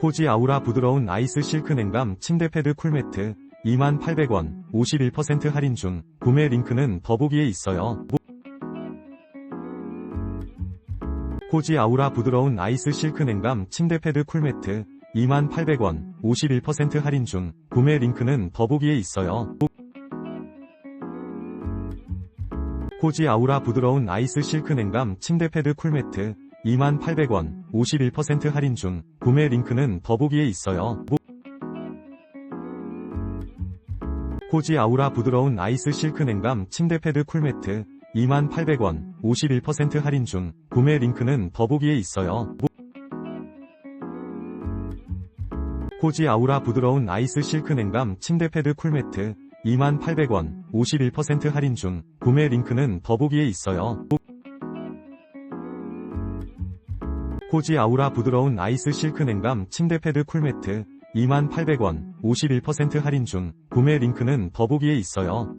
코지 아우라 부드러운 아이스 실크 냉감 침대 패드 쿨매트 28,000원 51% 할인 중 구매 링크는 더보기에 있어요. 코지 아우라 부드러운 아이스 실크 냉감 침대 패드 쿨매트 28,000원 51% 할인 중 구매 링크는 더보기에 있어요. 코지 아우라 부드러운 아이스 실크 냉감 침대 패드 쿨매트 28,000원 51% 할인 중 구매 링크는 더보기에 있어요. 코지 아우라 부드러운 아이스 실크 냉감 침대 패드 쿨매트 28,000원 51% 할인 중 구매 링크는 더보기에 있어요. 코지 아우라 부드러운 아이스 실크 냉감 침대 패드 쿨매트 28,000원 51% 할인 중 구매 링크는 더보기에 있어요. 코지 아우라 부드러운 아이스 실크 냉감 침대 패드 쿨매트 28,000원 51% 할인 중 구매 링크는 더보기에 있어요.